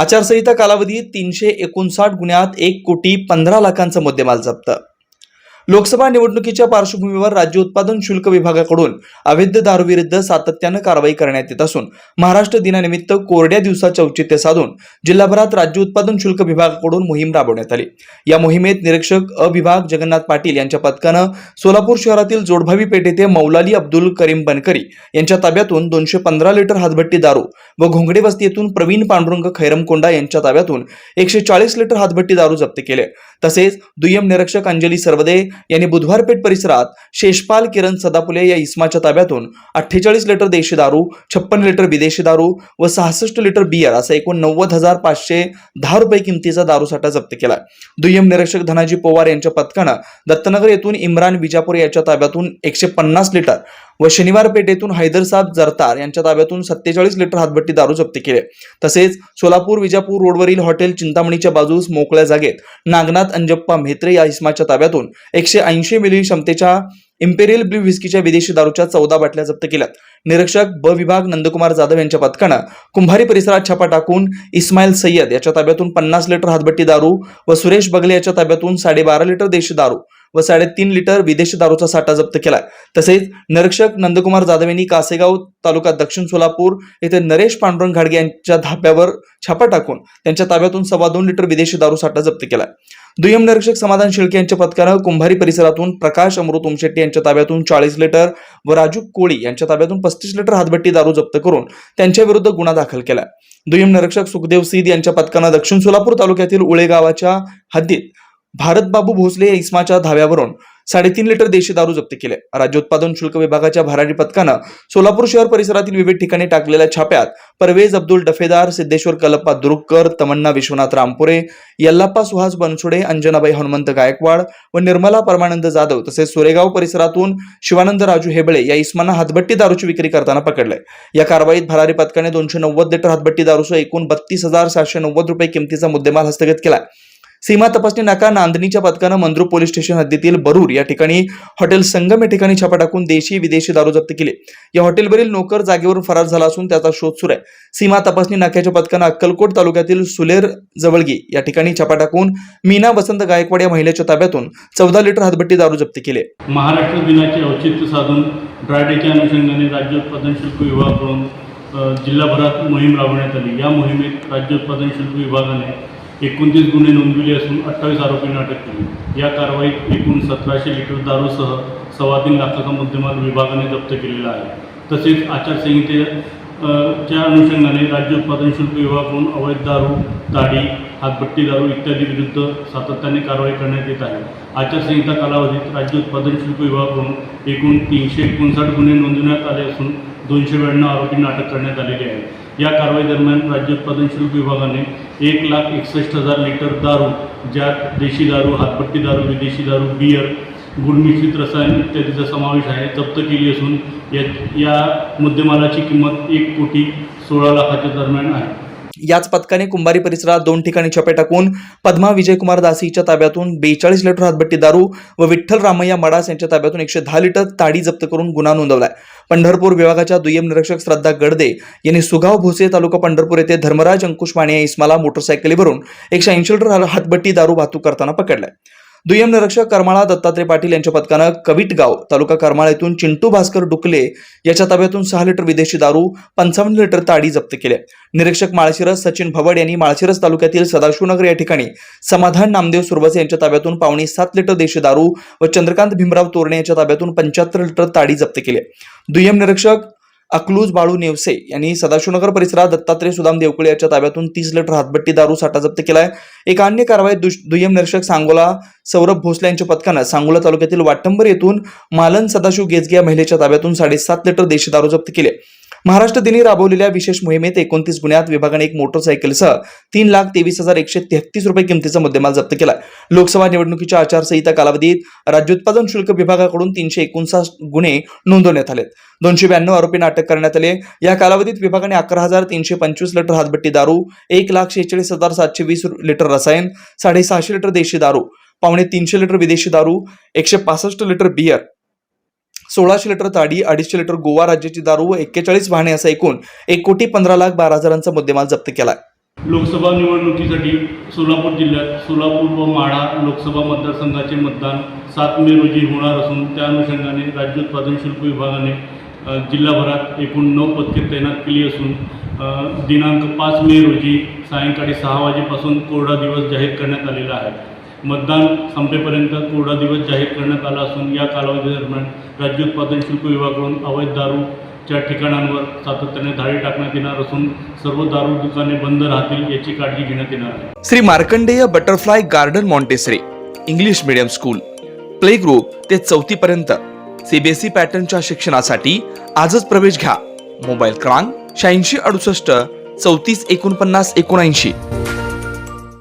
आचारसंहिता कालावधीत तीनशे एकोणसाठ गुन्ह्यात एक कोटी पंधरा लाखांचा मुद्देमाल जप्त. लोकसभा निवडणुकीच्या पार्श्वभूमीवर राज्य उत्पादन शुल्क विभागाकडून अवैध दारूविरुद्ध सातत्यानं कारवाई करण्यात येत असून महाराष्ट्र दिनानिमित्त कोरड्या दिवसाचे औचित्य साधून जिल्हाभरात राज्य उत्पादन शुल्क विभागाकडून मोहीम राबवण्यात आली. या मोहिमेत निरीक्षक अ. विभाग जगन्नाथ पाटील यांच्या पथकानं सोलापूर शहरातील जोडभावी पेठ येथे मौलाली अब्दुल करीम बनकरी यांच्या ताब्यातून दोनशे पंधरा लिटर हातभट्टी दारू व घोंगडे वस्ती येथून प्रवीण पांडुरंग खैरमकोंडा यांच्या ताब्यातून एकशे चाळीस लिटर हातभट्टी दारू जप्त केले. तसेच दुय्यम निरीक्षक अंजली सरवदे यांनी बुधवारपेठ परिसरात शेषपाल किरण सदापुले या इस्माच्या ताब्यातून अठ्ठेचाळीस लिटर देशी दारू छप्पन लिटर विदेशी दारू व सहासष्ट लिटर बियर असा एकूण नव्वद हजार पाचशे दहा रुपये किमतीचा दारूसाठा जप्त केला. दुय्यम निरीक्षक धनाजी पवार यांच्या पथकानं दत्तनगर येथून इम्रान विजापूर याच्या ताब्यातून एकशे पन्नास लिटर व शनिवार पेठेतून हैदरसाब जरतार यांच्या ताब्यातून सत्तेचाळीस लिटर हातभट्टी दारू जप्त केले. तसेच सोलापूर विजापूर रोडवरील हॉटेल चिंतामणीच्या बाजूस मोकळ्या जागेत नागनाथ अंजप्पा म्हेत्रे या इस्माच्या ताब्यातून एकशे ऐंशी मिली क्षमतेच्या इम्पेरियल ब्ल्यू व्हिस्कीच्या विदेशी दारूच्या चौदा बाटल्या जप्त केल्यात निरीक्षक ब विभाग नंदकुमार जाधव यांच्या पथकानं कुंभारी परिसरात छापा टाकून इस्माईल सय्यद याच्या ताब्यातून पन्नास लिटर हातभट्टी दारू व सुरेश बगले याच्या ताब्यातून साडेबारा लिटर देशी दारू व साडेतीन लिटर विदेशी दारूचा साठा जप्त केलाय. तसेच निरीक्षक नंदकुमार जाधव यांनी कासेगाव तालुका दक्षिण सोलापूर येथे नरेश पांडुरंग घाडगे यांच्या धाब्यावर छापा टाकून त्यांच्या ताब्यातून सव्वा दोन लिटर विदेशी दारू साठा जप्त केलाय. दुय्यम निरीक्षक समाधान शिळके यांच्या पथकानं कुंभारी परिसरातून प्रकाश अमृत उमशेट्टी यांच्या ताब्यातून चाळीस लिटर व राजू कोळी यांच्या ताब्यातून पस्तीस लिटर हातभट्टी दारू जप्त करून त्यांच्या विरुद्ध गुन्हा दाखल केला दुय्यम निरीक्षक सुखदेव सीद यांच्या पथकानं दक्षिण सोलापूर तालुक्यातील उळे गावाच्या हद्दीत भारतबाबू भोसले या इस्माच्या धाव्यावरून साडेतीन लिटर देशी दारू जप्त केले. राज्य उत्पादन शुल्क विभागाच्या भरारी पथकानं सोलापूर शहर परिसरातील विविध ठिकाणी टाकलेल्या छाप्यात परवेज अब्दुल डफेदार सिद्धेश्वर कलप्पा दुरुक्कर तमन्ना विश्वनाथ रामपुरे यल्लाप्पा सुहास बनसुडे अंजनाबाई हनुमंत गायकवाड व निर्मला परमानंद जाधव तसेच सुरेगाव परिसरातून शिवानंद राजू हेबळे या इस्मांना हातभट्टी दारूची विक्री करताना पकडले. या कारवाईत भरारी पथकाने दोनशे नव्वद लिटर हातभट्टी दारूसह एकूण बत्तीस हजार सातशे नव्वद रुपये किमतीचा मुद्देमाल हस्तगत केला. सीमा तपासणी नाका नांदणीच्या पथकानं मंद्रू पोलीस स्टेशन हद्दीतील बरूर या ठिकाणी हॉटेल संगम या ठिकाणी छापा टाकून देशी विदेशी दारू जप्त केली. या हॉटेलवरील नोकर जागेवरून फरार झाला असून त्याचा शोध सुरू आहे. सीमा तपासणी नाक्याच्या पथकानं अक्कलकोट तालुक्यातील सुलेर जवळगी या ठिकाणी छापा टाकून मीना वसंत गायकवाड या महिलेच्या ताब्यातून चौदा लिटर हातभट्टी दारू जप्त केले. महाराष्ट्र दिनाचे औचित्य साधून ड्रायडेच्या अनुषंगाने राज्य उत्पादन शुल्क विभागाकडून जिल्हाभरात मोहीम राबवण्यात आली. या मोहिमेत राज्य उत्पादन शुल्क विभागाने एकोणतीस गुन्हे नोंदविले असून अठ्ठावीस आरोपींना अटक केली. या कारवाईत एकूण सतराशे लिटर दारूसह सव्वा तीन लाखाचा मुद्देमाल विभागाने जप्त केलेला आहे. तसेच आचारसंहिते च्या अनुषंगाने राज्य उत्पादन शुल्क विभागाकडून अवैध दारू ताडी हातभट्टी दारू इत्यादी विरुद्ध सातत्याने कारवाई करण्यात येत आहे. आचारसंहिता कालावधीत राज्य उत्पादन शुल्क विभागाकडून एकूण तीनशे एकोणसाठ गुन्हे नोंदवण्यात आले असून दोनशे ब्याण्णव आरोपींना अटक करण्यात आलेली आहे. या कारवाई दरम्यान राज्य उत्पादन शुल्क विभागाने एक लाख एकसष्ट हजार लिटर दारू ज्यात देशी दारू हातपट्टी दारू विदेशी दारू बियर गुणमिश्रित रसायन इत्यादीचा समावेश आहे जप्त केली असून या या मुद्देमालाची किंमत एक कोटी सोळा लाखाच्या दरम्यान आहे. याच पथकाने कुंभारी परिसरात दोन ठिकाणी छपे टाकून पद्मा विजयकुमार दासी हिच्या ताब्यातून बेचाळीस लिटर हातभट्टी दारू व विठ्ठल रामय्या मडास यांच्या ताब्यातून एकशे दहा लिटर ताडी जप्त करून गुन्हा नोंदवलाय. पंढरपूर विभागाच्या दुय्यम निरीक्षक श्रद्धा गडदे यांनी सुगाव भोसे तालुका पंढरपूर येथे धर्मराज अंकुश माने या इस्माला मोटरसायकलीवरून एकशे ऐंशी लिटर हातभट्टी दारू वाहतूक करताना पकडलाय. दुय्यम निरीक्षक करमाळा दत्तात्रय पाटील यांच्या पथकानं कविटगाव तालुका करमाळा येथून चिंटू भास्कर डुकले याच्या ताब्यातून सहा लिटर विदेशी दारू पंचावन्न लिटर ताडी जप्त केल्या. निरीक्षक माळशिरस सचिन भवड यांनी माळशिरस तालुक्यातील सदाशिवनगर या ठिकाणी समाधान नामदेव सुरवसे यांच्या ताब्यातून पावणे सात लिटर देशी दारू व चंद्रकांत भीमराव तोरणे यांच्या ताब्यातून पंच्याहत्तर लिटर ताडी जप्त केले. दुय्यम निरीक्षक अकलूज बाळू नेवसे यांनी सदाशिवनगर परिसरात दत्तात्रय सुदाम देवकुळे याच्या ताब्यातून तीस लिटर हातभट्टी दारू साठा जप्त केला आहे एका अन्य कारवाईत दुय्यम निरीक्षक सांगोला सौरभ भोसले यांच्या पथकानं सांगोला तालुक्यातील वाटंबर येथून मालन सदाशिव गेजगे या महिलेच्या ताब्यातून साडेसात लिटर देशी दारू जप्त केले. महाराष्ट्र दिनी राबवलेल्या विशेष मोहिमेत एकोणतीस गुन्ह्यात विभागाने एक मोटरसायकलसह तीन लाख तेवीस हजार एकशे तेहतीस रुपये किमतीचा मुद्देमाल जप्त केला लोकसभा निवडणुकीच्या आचारसंहिता कालावधीत राज्योत्पादन शुल्क विभागाकडून तीनशे एकोणसाठ गुन्हे नोंदवण्यात आले दोनशे ब्याण्णव आरोपींना अटक करण्यात आले. या कालावधीत विभागाने अकरा हजार तीनशे पंचवीस लिटर हातभट्टी दारू एक लाख शेहेचाळीस हजार सातशे वीस लिटर रसायन साडेसहाशे लिटर देशी दारू पावणे तीनशे लिटर विदेशी दारू एकशे पासष्ट लिटर बियर सोळाशे लिटर ताडी अडीचशे लिटर गोवा राज्याची दारू व एक्केचाळीस वाहने असा एकूण एक कोटी पंधरा लाख बारा हजारांचा मुद्देमाल जप्त केला लोकसभा निवडणुकीसाठी सोलापूर जिल्ह्यात सोलापूर व माढा लोकसभा मतदारसंघाचे मतदान सात मे रोजी होणार असून त्या अनुषंगाने राज्य उत्पादन शुल्क विभागाने जिल्हाभरात एकूण नऊ पथके तैनात केली असून दिनांक पाच मे रोजी सायंकाळी सहा वाजेपासून कोरडा दिवस जाहीर करण्यात आलेला आहे. मतदान संपेपर्यंत कोरडा दिवस जाहीर करण्यात आला असून या कालावधी दरम्यान राज्य उत्पादन शुल्क विभागाकडून अवैध दारूच्या ठिकाणांवर सातत्याने धाडी टाकण्यात येणार असून सर्व दारू दुकाने बंद राहतील याची काळजी घेण्यात येणार आहे. Shri Markandeya butterfly garden Montessori English medium school play group ते चौथी पर्यंत. सीबीएसई पॅटर्नच्या शिक्षणासाठी आजच प्रवेश घ्या. मोबाईल क्रमांक शहाऐंशी अडुसष्ट चौतीस एकोणपन्नास एकोणऐंशी.